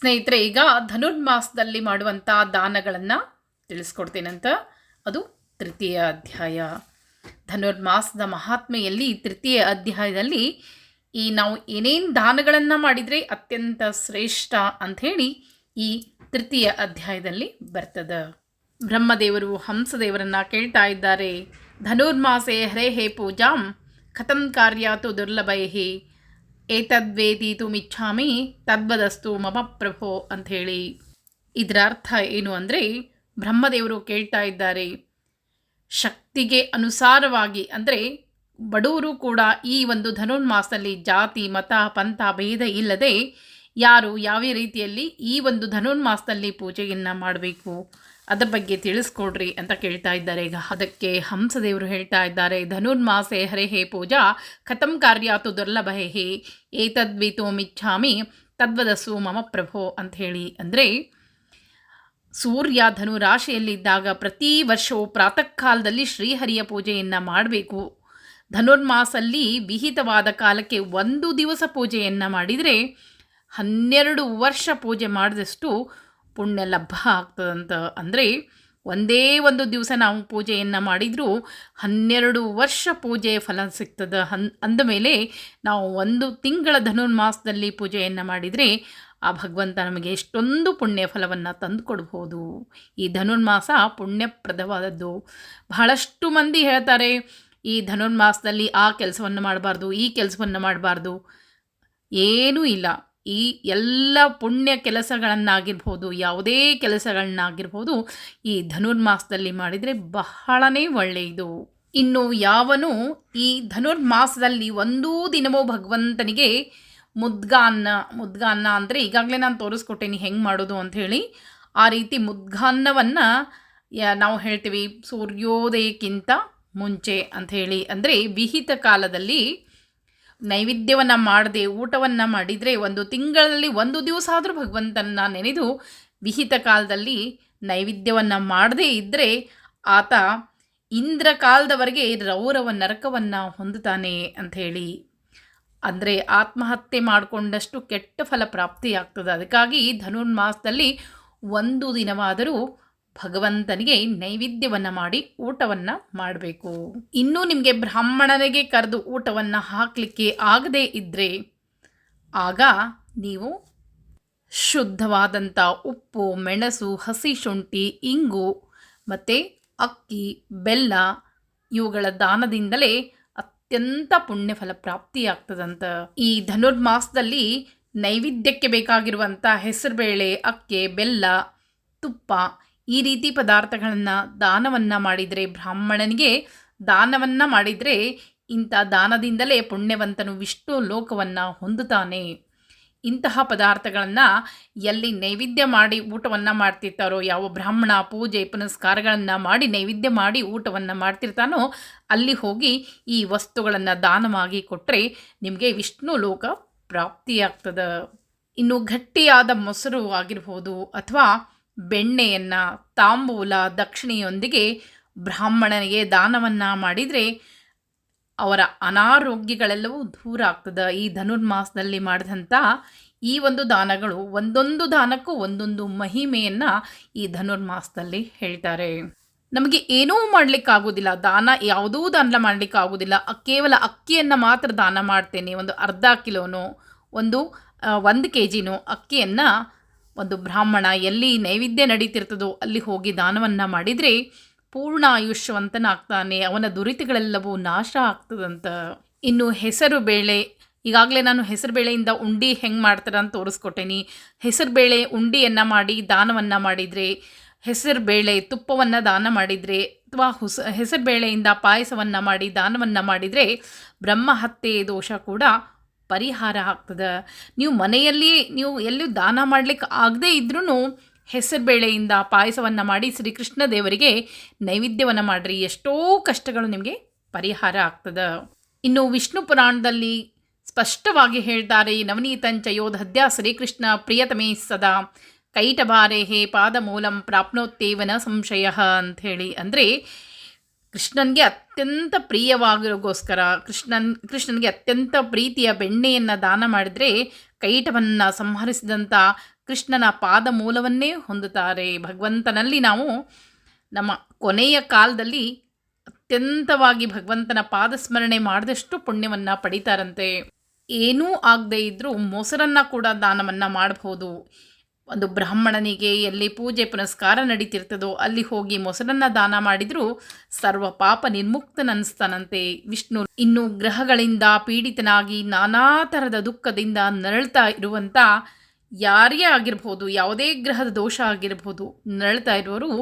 ಸ್ನೇಹಿತರೆ, ಈಗ ಧನುರ್ಮಾಸದಲ್ಲಿ ಮಾಡುವಂಥ ದಾನಗಳನ್ನು ತಿಳಿಸ್ಕೊಡ್ತೀನಂತ ಅದು ತೃತೀಯ ಅಧ್ಯಾಯ. ಧನುರ್ಮಾಸದ ಮಹಾತ್ಮೆಯಲ್ಲಿ ತೃತೀಯ ಅಧ್ಯಾಯದಲ್ಲಿ ಈ ನಾವು ಏನೇನು ದಾನಗಳನ್ನು ಮಾಡಿದರೆ ಅತ್ಯಂತ ಶ್ರೇಷ್ಠ ಅಂಥೇಳಿ ಈ ತೃತೀಯ ಅಧ್ಯಾಯದಲ್ಲಿ ಬರ್ತದೆ. ಬ್ರಹ್ಮದೇವರು ಹಂಸದೇವರನ್ನು ಕೇಳ್ತಾ ಇದ್ದಾರೆ, ಧನುರ್ಮಾಸೆ ಹರೇ ಹೇ ಪೂಜಾಂ, ಕಥಂ ಕಾರ್ಯಾತು ದುರ್ಲಭೈಹಿ ಏತದ್ವೇದೀತು ಮಿಚ್ಛಾಮಿ ತದ್ವದಸ್ತು ಮಮ ಪ್ರಭೋ ಅಂಥೇಳಿ ಇದರ ಅರ್ಥ ಏನು ಅಂದರೆ ಬ್ರಹ್ಮದೇವರು ಕೇಳ್ತಾ ಇದ್ದಾರೆ ಶಕ್ತಿಗೆ ಅನುಸಾರವಾಗಿ ಅಂದರೆ ಬಡವರು ಕೂಡ ಈ ಒಂದು ಧನುರ್ಮಾಸದಲ್ಲಿ ಜಾತಿ ಮತ ಪಂಥ ಭೇದ ಇಲ್ಲದೆ ಯಾರು ಯಾವ ರೀತಿಯಲ್ಲಿ ಈ ಒಂದು ಧನುರ್ಮಾಸದಲ್ಲಿ ಪೂಜೆಯನ್ನು ಮಾಡಬೇಕು ಅದರ ಬಗ್ಗೆ ತಿಳಿಸ್ಕೊಡ್ರಿ ಅಂತ ಕೇಳ್ತಾ ಇದ್ದಾರೆ. ಈಗ ಅದಕ್ಕೆ ಹಂಸದೇವರು ಹೇಳ್ತಾ ಇದ್ದಾರೆ, ಧನುರ್ಮಾಸೆ ಹರೇ ಹೇ ಪೂಜಾ, ಕಥಂ ಕಾರ್ಯಾತು ದುರ್ಲಭಹೆ ಏತದ್ವಿತೋ ಮಿಚ್ಛಾಮಿ, ತದ್ವದಸ್ಸು ಮಮ ಪ್ರಭೋ ಅಂತ ಹೇಳಿ. ಅಂದರೆ ಸೂರ್ಯ ಧನು ರಾಶಿಯಲ್ಲಿದ್ದಾಗ ಪ್ರತಿ ವರ್ಷವೂ ಪ್ರಾತಃ ಕಾಲದಲ್ಲಿ ಶ್ರೀಹರಿಯ ಪೂಜೆಯನ್ನು ಮಾಡಬೇಕು. ಧನುರ್ಮಾಸಲ್ಲಿ ವಿಹಿತವಾದ ಕಾಲಕ್ಕೆ ಒಂದು ದಿವಸ ಪೂಜೆಯನ್ನು ಮಾಡಿದರೆ ಹನ್ನೆರಡು ವರ್ಷ ಪೂಜೆ ಮಾಡಿದಷ್ಟು ಪುಣ್ಯ ಲಭ್ಯ ಆಗ್ತದಂತ ಅಂದರೆ ಒಂದೇ ಒಂದು ದಿವಸ ನಾವು ಪೂಜೆಯನ್ನು ಮಾಡಿದರೂ ಹನ್ನೆರಡು ವರ್ಷ ಪೂಜೆ ಫಲ ಸಿಗ್ತದೆ. ಹನ್ ಅಂದಮೇಲೆ ನಾವು ಒಂದು ತಿಂಗಳ ಧನುರ್ಮಾಸದಲ್ಲಿ ಪೂಜೆಯನ್ನು ಮಾಡಿದರೆ ಆ ಭಗವಂತ ನಮಗೆ ಎಷ್ಟೊಂದು ಪುಣ್ಯ ಫಲವನ್ನು ತಂದು ಕೊಡ್ಬೋದು. ಈ ಧನುರ್ಮಾಸ ಪುಣ್ಯಪ್ರದವಾದದ್ದು. ಬಹಳಷ್ಟು ಮಂದಿ ಹೇಳ್ತಾರೆ, ಈ ಧನುರ್ಮಾಸದಲ್ಲಿ ಆ ಕೆಲಸವನ್ನು ಮಾಡಬಾರ್ದು, ಈ ಕೆಲಸವನ್ನು ಮಾಡಬಾರ್ದು. ಏನೂ ಇಲ್ಲ. ಈ ಎಲ್ಲ ಪುಣ್ಯ ಕೆಲಸಗಳನ್ನಾಗಿರ್ಬೋದು, ಯಾವುದೇ ಕೆಲಸಗಳನ್ನಾಗಿರ್ಬೋದು, ಈ ಧನುರ್ಮಾಸದಲ್ಲಿ ಮಾಡಿದರೆ ಬಹಳನೇ ಒಳ್ಳೆಯದು ಇನ್ನು ಯಾವನು ಈ ಧನುರ್ಮಾಸದಲ್ಲಿ ಒಂದೂ ದಿನವೂ ಭಗವಂತನಿಗೆ ಮುದ್ಗಾನ್ನ ಮುದ್ಗಾನ್ನ ಅಂದರೆ ಈಗಾಗಲೇ ನಾನು ತೋರಿಸ್ಕೊಟ್ಟೇನಿ ಹೆಂಗೆ ಮಾಡೋದು ಅಂಥೇಳಿ ಆ ರೀತಿ ಮುದ್ಗಾನ್ನವನ್ನು ನಾವು ಹೇಳ್ತೀವಿ ಸೂರ್ಯೋದಯಕ್ಕಿಂತ ಮುಂಚೆ ಅಂಥೇಳಿ ಅಂದರೆ ವಿಹಿತ ಕಾಲದಲ್ಲಿ ನೈವೇದ್ಯವನ್ನು ಮಾಡದೆ, ಊಟವನ್ನು ಮಾಡಿದರೆ ಒಂದು ತಿಂಗಳಲ್ಲಿ ಒಂದು ದಿವಸ ಆದರೂ ಭಗವಂತನ ನೆನೆದು ವಿಹಿತ ಕಾಲದಲ್ಲಿ ನೈವೇದ್ಯವನ್ನು ಮಾಡದೇ ಇದ್ದರೆ ಆತ ಇಂದ್ರ ಕಾಲದವರೆಗೆ ರೌರವ ನರಕವನ್ನು ಹೊಂದುತ್ತಾನೆ ಅಂಥೇಳಿ ಅಂದರೆ ಆತ್ಮಹತ್ಯೆ ಮಾಡಿಕೊಂಡಷ್ಟು ಕೆಟ್ಟ ಫಲ ಪ್ರಾಪ್ತಿಯಾಗ್ತದೆ. ಅದಕ್ಕಾಗಿ ಧನುರ್ಮಾಸದಲ್ಲಿ ಒಂದು ದಿನವಾದರೂ ಭಗವಂತನಿಗೆ ನೈವೇದ್ಯವನ್ನು ಮಾಡಿ ಊಟವನ್ನು ಮಾಡಬೇಕು. ಇನ್ನೂ ನಿಮಗೆ ಬ್ರಾಹ್ಮಣನಿಗೆ ಕರೆದು ಊಟವನ್ನು ಹಾಕಲಿಕ್ಕೆ ಆಗದೇ ಇದ್ದರೆ ಆಗ ನೀವು ಶುದ್ಧವಾದಂಥ ಉಪ್ಪು, ಮೆಣಸು, ಹಸಿ ಶುಂಠಿ, ಇಂಗು ಮತ್ತು ಅಕ್ಕಿ, ಬೆಲ್ಲ ಇವುಗಳ ದಾನದಿಂದಲೇ ಅತ್ಯಂತ ಪುಣ್ಯಫಲ ಪ್ರಾಪ್ತಿಯಾಗ್ತದಂತ ಈ ಧನುರ್ಮಾಸದಲ್ಲಿ ನೈವೇದ್ಯಕ್ಕೆ ಬೇಕಾಗಿರುವಂಥ ಹೆಸರುಬೇಳೆ, ಅಕ್ಕೆ, ಬೆಲ್ಲ, ತುಪ್ಪ ಈ ರೀತಿ ಪದಾರ್ಥಗಳನ್ನು ದಾನವನ್ನು ಮಾಡಿದರೆ ಬ್ರಾಹ್ಮಣನಿಗೆ ದಾನವನ್ನು ಮಾಡಿದರೆ ಇಂಥ ದಾನದಿಂದಲೇ ಪುಣ್ಯವಂತನು ವಿಷ್ಣು ಲೋಕವನ್ನು ಹೊಂದುತ್ತಾನೆ. ಇಂತಹ ಪದಾರ್ಥಗಳನ್ನು ಎಲ್ಲಿ ನೈವೇದ್ಯ ಮಾಡಿ ಊಟವನ್ನು ಮಾಡ್ತಿರ್ತಾರೋ, ಯಾವ ಬ್ರಾಹ್ಮಣ ಪೂಜೆ ಪುನಸ್ಕಾರಗಳನ್ನು ಮಾಡಿ ನೈವೇದ್ಯ ಮಾಡಿ ಊಟವನ್ನು ಮಾಡ್ತಿರ್ತಾನೋ, ಅಲ್ಲಿ ಹೋಗಿ ಈ ವಸ್ತುಗಳನ್ನು ದಾನವಾಗಿ ಕೊಟ್ಟರೆ ನಿಮಗೆ ವಿಷ್ಣು ಲೋಕ ಪ್ರಾಪ್ತಿಯಾಗ್ತದೆ. ಇನ್ನು ಗಟ್ಟಿಯಾದ ಮೊಸರು ಆಗಿರ್ಬೋದು ಅಥವಾ ಬೆಣ್ಣೆಯನ್ನು, ತಾಂಬೂಲ, ದಕ್ಷಿಣೆಯೊಂದಿಗೆ ಬ್ರಾಹ್ಮಣನಿಗೆ ದಾನವನ್ನು ಮಾಡಿದರೆ ಅವರ ಅನಾರೋಗ್ಯಗಳೆಲ್ಲವೂ ದೂರ ಆಗ್ತದೆ. ಈ ಧನುರ್ಮಾಸದಲ್ಲಿ ಮಾಡಿದಂಥ ಈ ಒಂದು ದಾನಗಳು, ಒಂದೊಂದು ದಾನಕ್ಕೂ ಒಂದೊಂದು ಮಹಿಮೆಯನ್ನು ಈ ಧನುರ್ಮಾಸದಲ್ಲಿ ಹೇಳ್ತಾರೆ. ನಮಗೆ ಏನೂ ಮಾಡಲಿಕ್ಕಾಗೋದಿಲ್ಲ. ದಾನ, ಯಾವುದೂ ದಾನ ಮಾಡಲಿಕ್ಕಾಗೋದಿಲ್ಲ. ಕೇವಲ ಅಕ್ಕಿಯನ್ನು ಮಾತ್ರ ದಾನ ಮಾಡ್ತೇನೆ. ಒಂದು ಅರ್ಧ ಕಿಲೋನೋ, ಒಂದು ಒಂದು ಕೆ ಜಿನೋ ಅಕ್ಕಿಯನ್ನು ಒಂದು ಬ್ರಾಹ್ಮಣ ಎಲ್ಲಿ ನೈವೇದ್ಯ ನಡೀತಿರ್ತದೋ ಅಲ್ಲಿ ಹೋಗಿ ದಾನವನ್ನು ಮಾಡಿದರೆ ಪೂರ್ಣ ಆಯುಷ್ಯವಂತನಾಗ್ತಾನೆ, ಅವನ ದುರಿತಗಳೆಲ್ಲವೂ ನಾಶ ಆಗ್ತದಂತ. ಇನ್ನು ಹೆಸರು ಬೇಳೆ, ಈಗಾಗಲೇ ನಾನು ಹೆಸರು ಬೇಳೆಯಿಂದ ಉಂಡಿ ಹೆಂಗೆ ಮಾಡ್ತಾರೆ ಅಂತ ತೋರಿಸ್ಕೊಟ್ಟೇನಿ. ಹೆಸರು ಬೇಳೆ ಉಂಡಿಯನ್ನು ಮಾಡಿ ದಾನವನ್ನು ಮಾಡಿದರೆ, ಹೆಸರು ಬೇಳೆ ತುಪ್ಪವನ್ನು ದಾನ ಮಾಡಿದರೆ ಅಥವಾ ಹುಸ, ಹೆಸರು ಬೇಳೆಯಿಂದ ಪಾಯಸವನ್ನು ಮಾಡಿ ದಾನವನ್ನು ಮಾಡಿದರೆ ಬ್ರಹ್ಮಹತ್ಯೆ ದೋಷ ಕೂಡ ಪರಿಹಾರ ಆಗ್ತದೆ. ನೀವು ಮನೆಯಲ್ಲಿ ನೀವು ಎಲ್ಲೂ ದಾನ ಮಾಡಲಿಕ್ಕೆ ಆಗದೇ ಇದ್ರೂ ಹೆಸರುಬೇಳೆಯಿಂದ ಪಾಯಸವನ್ನು ಮಾಡಿ ಶ್ರೀಕೃಷ್ಣ ದೇವರಿಗೆ ನೈವೇದ್ಯವನ್ನು ಮಾಡಿರಿ. ಎಷ್ಟೋ ಕಷ್ಟಗಳು ನಿಮಗೆ ಪರಿಹಾರ ಆಗ್ತದೆ. ಇನ್ನು ವಿಷ್ಣು ಪುರಾಣದಲ್ಲಿ ಸ್ಪಷ್ಟವಾಗಿ ಹೇಳ್ತಾರೆ, ನವನೀತಂಚ ಯೋಧದ್ಯ ಶ್ರೀಕೃಷ್ಣ ಪ್ರಿಯತಮೇ ಸದಾ. ಕೈಟಬಾರೆ ಹೇ ಪಾದಮೂಲಂ ಪ್ರಾಪ್ನೋತ್ತೇವನ ಸಂಶಯ ಅಂಥೇಳಿ. ಅಂದರೆ ಕೃಷ್ಣನಿಗೆ ಅತ್ಯಂತ ಪ್ರಿಯವಾಗಿರೋಗೋಸ್ಕರ ಕೃಷ್ಣನ್, ಕೃಷ್ಣನಿಗೆ ಅತ್ಯಂತ ಪ್ರೀತಿಯ ಬೆಣ್ಣೆಯನ್ನು ದಾನ ಮಾಡಿದರೆ ಕೈಟವನ್ನು ಸಂಹರಿಸಿದಂಥ ಕೃಷ್ಣನ ಪಾದ ಮೂಲವನ್ನೇ ಹೊಂದುತ್ತಾರೆ. ಭಗವಂತನಲ್ಲಿ ನಾವು ನಮ್ಮ ಕೊನೆಯ ಕಾಲದಲ್ಲಿ ಅತ್ಯಂತವಾಗಿ ಭಗವಂತನ ಪಾದಸ್ಮರಣೆ ಮಾಡಿದಷ್ಟು ಪುಣ್ಯವನ್ನು ಪಡಿತಾರಂತೆ. ಏನೂ ಆಗದೇ ಇದ್ದರೂ ಮೊಸರನ್ನು ಕೂಡ ದಾನವನ್ನು ಮಾಡಬಹುದು ಒಂದು ಬ್ರಾಹ್ಮಣನಿಗೆ ಎಲ್ಲಿ ಪೂಜೆ ಪುನಸ್ಕಾರ ನಡೀತಿರ್ತದೋ ಅಲ್ಲಿ ಹೋಗಿ ಮೊಸರನ್ನ ದಾನ ಮಾಡಿದರೂ ಸರ್ವ ಪಾಪ ನಿರ್ಮುಕ್ತನನ್ನಿಸ್ತಾನಂತೆ. ವಿಷ್ಣು ಇನ್ನು ಗ್ರಹಗಳಿಂದ ಪೀಡಿತನಾಗಿ ನಾನಾ ಥರದ ದುಃಖದಿಂದ ನರಳ್ತಾ ಇರುವಂಥ ಯಾರೇ ಆಗಿರ್ಬೋದು, ಯಾವುದೇ ಗ್ರಹದ ದೋಷ ಆಗಿರ್ಬೋದು, ನರಳ್ತಾ ಇರೋರು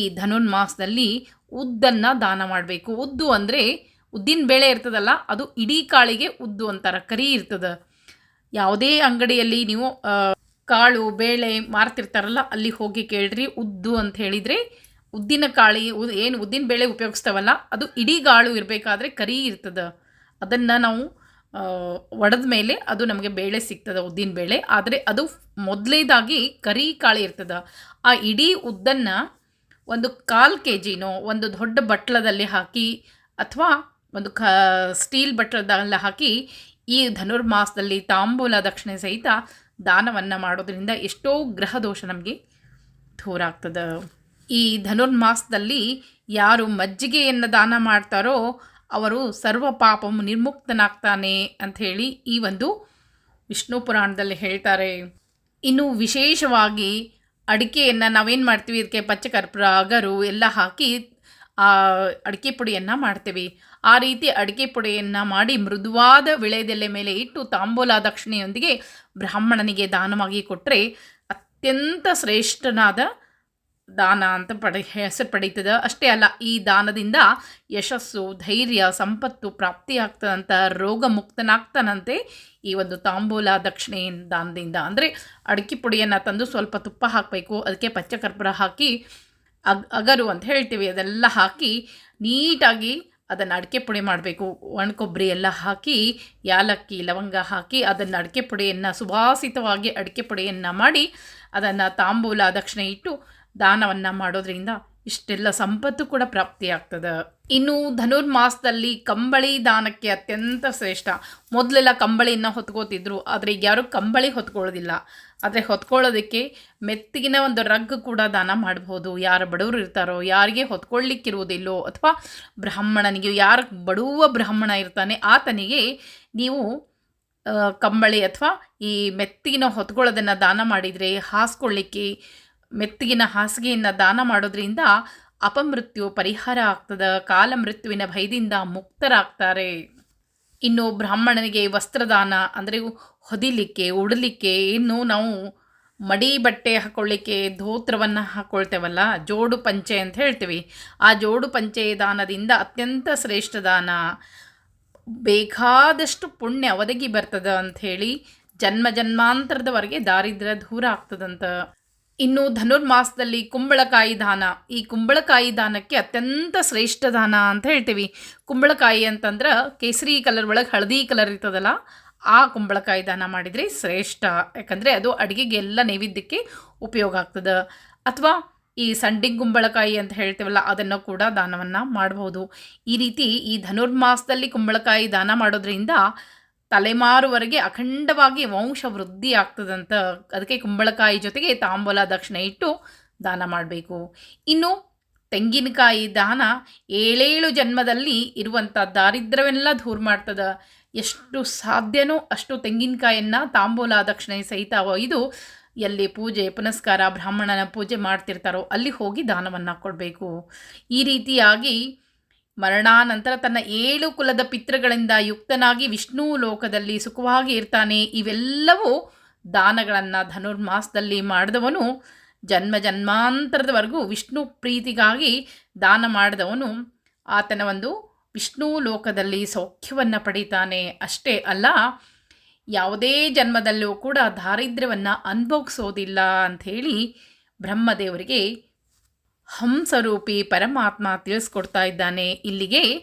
ಈ ಧನುರ್ಮಾಸದಲ್ಲಿ ಉದ್ದನ್ನು ದಾನ ಮಾಡಬೇಕು. ಉದ್ದು ಅಂದರೆ ಉದ್ದಿನ ಬೇಳೆ ಇರ್ತದಲ್ಲ, ಅದು ಇಡೀ ಕಾಳಿಗೆ ಉದ್ದು ಅಂತಾರೆ, ಕರಿ ಇರ್ತದೆ. ಯಾವುದೇ ಅಂಗಡಿಯಲ್ಲಿ ನೀವು ಕಾಳು, ಬೇಳೆ ಮಾರ್ತಿರ್ತಾರಲ್ಲ, ಅಲ್ಲಿ ಹೋಗಿ ಕೇಳ್ರಿ, ಉದ್ದು ಅಂತ ಹೇಳಿದರೆ, ಉದ್ದಿನ ಕಾಳಿ ಏನು ಉದ್ದಿನ ಬೇಳೆ ಉಪಯೋಗಿಸ್ತಾವಲ್ಲ, ಅದು ಇಡೀ ಗಾಳು ಇರಬೇಕಾದ್ರೆ ಕರಿ ಇರ್ತದೆ. ಅದನ್ನು ನಾವು ಒಡೆದ ಮೇಲೆ ಅದು ನಮಗೆ ಬೇಳೆ ಸಿಗ್ತದೆ, ಉದ್ದಿನ ಬೇಳೆ. ಆದರೆ ಅದು ಮೊದಲೇದಾಗಿ ಕರಿ ಕಾಳಿ ಇರ್ತದೆ. ಆ ಇಡೀ ಉದ್ದನ್ನು ಒಂದು ಕಾಲು ಕೆ ಜಿನೋ ಒಂದು ದೊಡ್ಡ ಬಟ್ಲದಲ್ಲಿ ಹಾಕಿ, ಅಥವಾ ಒಂದು ಕ, ಸ್ಟೀಲ್ ಬಟ್ಲದಲ್ಲಿ ಹಾಕಿ, ಈ ಧನುರ್ಮಾಸದಲ್ಲಿ ತಾಂಬೂಲ ದಕ್ಷಿಣೆ ಸಹಿತ ದಾನವನ್ನು ಮಾಡೋದ್ರಿಂದ ಎಷ್ಟೋ ಗ್ರಹ ದೋಷ ನಮಗೆ ದೂರ ಆಗ್ತದೆ ಈ ಧನುರ್ಮಾಸದಲ್ಲಿ ಯಾರು ಮಜ್ಜಿಗೆಯನ್ನು ದಾನ ಮಾಡ್ತಾರೋ ಅವರು ಸರ್ವ ಪಾಪಂ ನಿರ್ಮುಕ್ತನಾಗ್ತಾನೆ ಅಂಥೇಳಿ ಈ ಒಂದು ವಿಷ್ಣು ಪುರಾಣದಲ್ಲಿ ಹೇಳ್ತಾರೆ. ಇನ್ನು ವಿಶೇಷವಾಗಿ ಅಡಿಕೆಯನ್ನು ನಾವೇನು ಮಾಡ್ತೀವಿ? ಇದಕ್ಕೆ ಪಚ್ಚಕರ್ಪೂರ, ಅಗರು ಎಲ್ಲ ಹಾಕಿ ಆ ಅಡಿಕೆ ಪುಡಿಯನ್ನು ಮಾಡ್ತೀವಿ. ಆ ರೀತಿ ಅಡಿಕೆ ಪುಡಿಯನ್ನು ಮಾಡಿ ಮೃದುವಾದ ವಿಳೆದೆಲೆ ಮೇಲೆ ಇಟ್ಟು ತಾಂಬೂಲ ದಕ್ಷಿಣೆಯೊಂದಿಗೆ ಬ್ರಾಹ್ಮಣನಿಗೆ ದಾನವಾಗಿ ಕೊಟ್ಟರೆ ಅತ್ಯಂತ ಶ್ರೇಷ್ಠನಾದ ದಾನ ಅಂತ ಪಡೆ, ಹೆಸರು ಪಡೀತದೆ. ಅಷ್ಟೇ ಅಲ್ಲ, ಈ ದಾನದಿಂದ ಯಶಸ್ಸು, ಧೈರ್ಯ, ಸಂಪತ್ತು ಪ್ರಾಪ್ತಿಯಾಗ್ತದಂತ ರೋಗ ಮುಕ್ತನಾಗ್ತಾನಂತೆ ಈ ಒಂದು ತಾಂಬೂಲ ದಕ್ಷಿಣೆ ದಾನದಿಂದ. ಅಂದರೆ ಅಡಿಕೆ ಪುಡಿಯನ್ನು ತಂದು ಸ್ವಲ್ಪ ತುಪ್ಪ ಹಾಕಬೇಕು, ಅದಕ್ಕೆ ಪಚ್ಚಕರ್ಪೂರ ಹಾಕಿ, ಅಗ್, ಅಗರು ಅಂತ ಹೇಳ್ತೀವಿ, ಅದೆಲ್ಲ ಹಾಕಿ ನೀಟಾಗಿ ಅದನ್ನು ಅಡಿಕೆ ಪುಡಿ ಮಾಡಬೇಕು. ಒಣ ಕೊಬ್ಬರಿ ಎಲ್ಲ ಹಾಕಿ, ಯಾಲಕ್ಕಿ, ಲವಂಗ ಹಾಕಿ ಅದನ್ನು ಅಡಿಕೆ ಪುಡಿಯನ್ನು ಸುಭಾಸಿತವಾಗಿ ಅಡಿಕೆ ಪುಡಿಯನ್ನು ಮಾಡಿ ಅದನ್ನು ತಾಂಬೂಲ, ದಕ್ಷಿಣೆ ಇಟ್ಟು ದಾನವನ್ನು ಮಾಡೋದ್ರಿಂದ ಇಷ್ಟೆಲ್ಲ ಸಂಪತ್ತು ಕೂಡ ಪ್ರಾಪ್ತಿಯಾಗ್ತದೆ. ಇನ್ನು ಧನುರ್ಮಾಸದಲ್ಲಿ ಕಂಬಳಿ ದಾನಕ್ಕೆ ಅತ್ಯಂತ ಶ್ರೇಷ್ಠ. ಮೊದಲೆಲ್ಲ ಕಂಬಳಿಯನ್ನು ಹೊತ್ಕೋತಿದ್ರು, ಆದರೆ ಈಗ ಯಾರು ಕಂಬಳಿ ಹೊತ್ಕೊಳ್ಳೋದಿಲ್ಲ. ಆದರೆ ಹೊತ್ಕೊಳ್ಳೋದಕ್ಕೆ ಮೆತ್ತಿಗಿನ ಒಂದು ರಗ್ ಕೂಡ ದಾನ ಮಾಡ್ಬೋದು. ಯಾರು ಬಡವರು ಇರ್ತಾರೋ, ಯಾರಿಗೆ ಹೊತ್ಕೊಳ್ಳಿಕ್ಕಿರುವುದಿಲ್ಲೋ, ಅಥವಾ ಬ್ರಾಹ್ಮಣನಿಗೆ ಯಾರು ಬಡುವ ಬ್ರಾಹ್ಮಣ ಇರ್ತಾನೆ, ಆತನಿಗೆ ನೀವು ಕಂಬಳಿ ಅಥವಾ ಈ ಮೆತ್ತಿಗಿನ ಹೊತ್ಕೊಳ್ಳೋದನ್ನು ದಾನ ಮಾಡಿದರೆ, ಹಾಸ್ಕೊಳ್ಳಿಕ್ಕೆ ಮೆತ್ತಿಗಿನ ಹಾಸಿಗೆಯನ್ನು ದಾನ ಮಾಡೋದ್ರಿಂದ ಅಪಮೃತ್ಯು ಪರಿಹಾರ ಆಗ್ತದೆ ಕಾಲ ಮೃತ್ಯುವಿನ ಭಯದಿಂದ ಮುಕ್ತರಾಗ್ತಾರೆ. ಇನ್ನು ಬ್ರಾಹ್ಮಣನಿಗೆ ವಸ್ತ್ರದಾನ, ಅಂದರೆ ಹೊದಿಲಿಕ್ಕೆ, ಉಡಲಿಕ್ಕೆ, ಇನ್ನು ನಾವು ಮಡಿ ಬಟ್ಟೆ ಹಾಕ್ಕೊಳ್ಳಿಕ್ಕೆ ಧೋತ್ರವನ್ನು ಹಾಕ್ಕೊಳ್ತೇವಲ್ಲ ಜೋಡು ಪಂಚೆ ಅಂತ ಹೇಳ್ತೀವಿ. ಆ ಜೋಡು ಪಂಚೆ ದಾನದಿಂದ ಅತ್ಯಂತ ಶ್ರೇಷ್ಠ ದಾನ. ಬೇಕಾದಷ್ಟು ಪುಣ್ಯ ಒದಗಿ ಬರ್ತದ ಅಂಥೇಳಿ ಜನ್ಮ ಜನ್ಮಾಂತರದವರೆಗೆ ದಾರಿದ್ರ್ಯ ದೂರ ಆಗ್ತದಂತ ಇನ್ನು ಧನುರ್ಮಾಸದಲ್ಲಿ ಕುಂಬಳಕಾಯಿ ದಾನ. ಈ ಕುಂಬಳಕಾಯಿ ದಾನಕ್ಕೆ ಅತ್ಯಂತ ಶ್ರೇಷ್ಠ ದಾನ ಅಂತ ಹೇಳ್ತೀವಿ. ಕುಂಬಳಕಾಯಿ ಅಂತಂದ್ರೆ ಕೇಸರಿ ಕಲರ್ ಒಳಗೆ ಹಳದಿ ಕಲರ್ ಇರ್ತದಲ್ಲ, ಆ ಕುಂಬಳಕಾಯಿ ದಾನ ಮಾಡಿದರೆ ಶ್ರೇಷ್ಠ. ಯಾಕಂದರೆ ಅದು ಅಡುಗೆಗೆ ಎಲ್ಲ ನೈವೇದ್ಯಕ್ಕೆ ಉಪಯೋಗ ಆಗ್ತದೆ. ಅಥವಾ ಈ ಸಂಡಿಗೆ ಕುಂಬಳಕಾಯಿ ಅಂತ ಹೇಳ್ತೀವಲ್ಲ, ಅದನ್ನು ಕೂಡ ದಾನವನ್ನು ಮಾಡಬಹುದು. ಈ ರೀತಿ ಈ ಧನುರ್ಮಾಸದಲ್ಲಿ ಕುಂಬಳಕಾಯಿ ದಾನ ಮಾಡೋದ್ರಿಂದ ತಲೆಮಾರುವರೆಗೆ ಅಖಂಡವಾಗಿ ವಂಶ ವೃದ್ಧಿ ಆಗ್ತದಂತ ಅದಕ್ಕೆ ಕುಂಬಳಕಾಯಿ ಜೊತೆಗೆ ತಾಂಬೂಲ ದಕ್ಷಿಣ ಇಟ್ಟು ದಾನ ಮಾಡಬೇಕು. ಇನ್ನು ತೆಂಗಿನಕಾಯಿ ದಾನ ಏಳೇಳು ಜನ್ಮದಲ್ಲಿ ಇರುವಂಥ ದಾರಿದ್ರ್ಯವೆಲ್ಲ ದೂರ ಮಾಡ್ತದೆ. ಎಷ್ಟು ಸಾಧ್ಯನೋ ಅಷ್ಟು ತೆಂಗಿನಕಾಯನ್ನು ತಾಂಬೂಲ ದಕ್ಷಿಣೆ ಸಹಿತ ಇದು ಎಲ್ಲಿ ಪೂಜೆ ಪುನಸ್ಕಾರ ಬ್ರಾಹ್ಮಣನ ಪೂಜೆ ಮಾಡ್ತಿರ್ತಾರೋ ಅಲ್ಲಿ ಹೋಗಿ ದಾನವನ್ನು ಕೊಡಬೇಕು. ಈ ರೀತಿಯಾಗಿ ಮರಣಾನಂತರ ತನ್ನ ಏಳು ಕುಲದ ಪಿತೃಗಳಿಂದ ಯುಕ್ತನಾಗಿ ವಿಷ್ಣು ಲೋಕದಲ್ಲಿ ಸುಖವಾಗಿ ಇರ್ತಾನೆ. ಇವೆಲ್ಲವೂ ದಾನಗಳನ್ನು ಧನುರ್ಮಾಸದಲ್ಲಿ ಮಾಡಿದವನು ಜನ್ಮ ಜನ್ಮಾಂತರದವರೆಗೂ ವಿಷ್ಣು ಪ್ರೀತಿಗಾಗಿ ದಾನ ಮಾಡಿದವನು. ಆತನ ಒಂದು ವಿಷ್ಣು ಲೋಕದಲ್ಲಿ ಸೌಖ್ಯವನ್ನು ಪಡೀತಾನೆ. ಅಷ್ಟೇ ಅಲ್ಲ, ಯಾವುದೇ ಜನ್ಮದಲ್ಲೂ ಕೂಡ ದಾರಿದ್ರ್ಯವನ್ನು ಅನುಭವಿಸೋದಿಲ್ಲ ಅಂಥೇಳಿ ಬ್ರಹ್ಮದೇವರಿಗೆ ಹಂಸರೂಪಿ ಪರಮಾತ್ಮ ತಿಳಿಸ್ಕೊಡ್ತಾ ಇದ್ದಾನೆ. ಇಲ್ಲಿಗೆ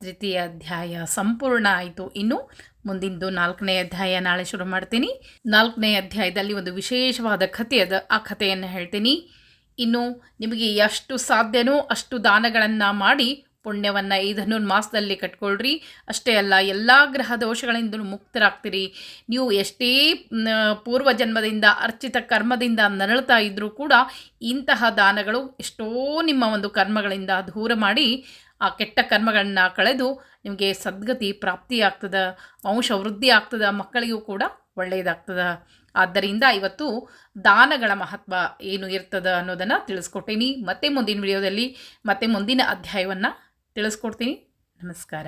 ತೃತೀಯ ಅಧ್ಯಾಯ ಸಂಪೂರ್ಣ ಆಯಿತು. ಇನ್ನು ಮುಂದಿಂದು ನಾಲ್ಕನೇ ಅಧ್ಯಾಯ ನಾಳೆ ಶುರು ಮಾಡ್ತೀನಿ. ನಾಲ್ಕನೇ ಅಧ್ಯಾಯದಲ್ಲಿ ಒಂದು ವಿಶೇಷವಾದ ಕಥೆ ಅದ ಆ ಕಥೆಯನ್ನು ಹೇಳ್ತೀನಿ. ಇನ್ನು ನಿಮಗೆ ಎಷ್ಟು ಸಾಧ್ಯನೋ ಅಷ್ಟು ದಾನಗಳನ್ನು ಮಾಡಿ ಪುಣ್ಯವನ್ನು ಈ ಧನುರ್ಮಾಸದಲ್ಲಿ ಕಟ್ಕೊಳ್ರಿ. ಅಷ್ಟೇ ಅಲ್ಲ, ಎಲ್ಲ ಗ್ರಹ ದೋಷಗಳಿಂದ ಮುಕ್ತರಾಗ್ತೀರಿ. ನೀವು ಎಷ್ಟೇ ಪೂರ್ವ ಜನ್ಮದಿಂದ ಅರ್ಚಿತ ಕರ್ಮದಿಂದ ನರಳ್ತಾ ಇದ್ದರೂ ಕೂಡ ಇಂತಹ ದಾನಗಳು ಎಷ್ಟೋ ನಿಮ್ಮ ಒಂದು ಕರ್ಮಗಳಿಂದ ದೂರ ಮಾಡಿ ಆ ಕೆಟ್ಟ ಕರ್ಮಗಳನ್ನ ಕಳೆದು ನಿಮಗೆ ಸದ್ಗತಿ ಪ್ರಾಪ್ತಿ ಪ್ರಾಪ್ತಿಯಾಗ್ತದೆ ವಂಶ ವೃದ್ಧಿ ಆಗ್ತದೆ, ಮಕ್ಕಳಿಗೂ ಕೂಡ ಒಳ್ಳೆಯದಾಗ್ತದೆ. ಆದ್ದರಿಂದ ಇವತ್ತು ದಾನಗಳ ಮಹತ್ವ ಏನು ಇರ್ತದೆ ಅನ್ನೋದನ್ನು ತಿಳಿಸ್ಕೊಟ್ಟೀನಿ. ಮತ್ತೆ ಮುಂದಿನ ವಿಡಿಯೋದಲ್ಲಿ, ಮತ್ತೆ ಮುಂದಿನ ಅಧ್ಯಾಯವನ್ನು ತಿಳಿಸ್ಕೊಡ್ತೀನಿ. ನಮಸ್ಕಾರ.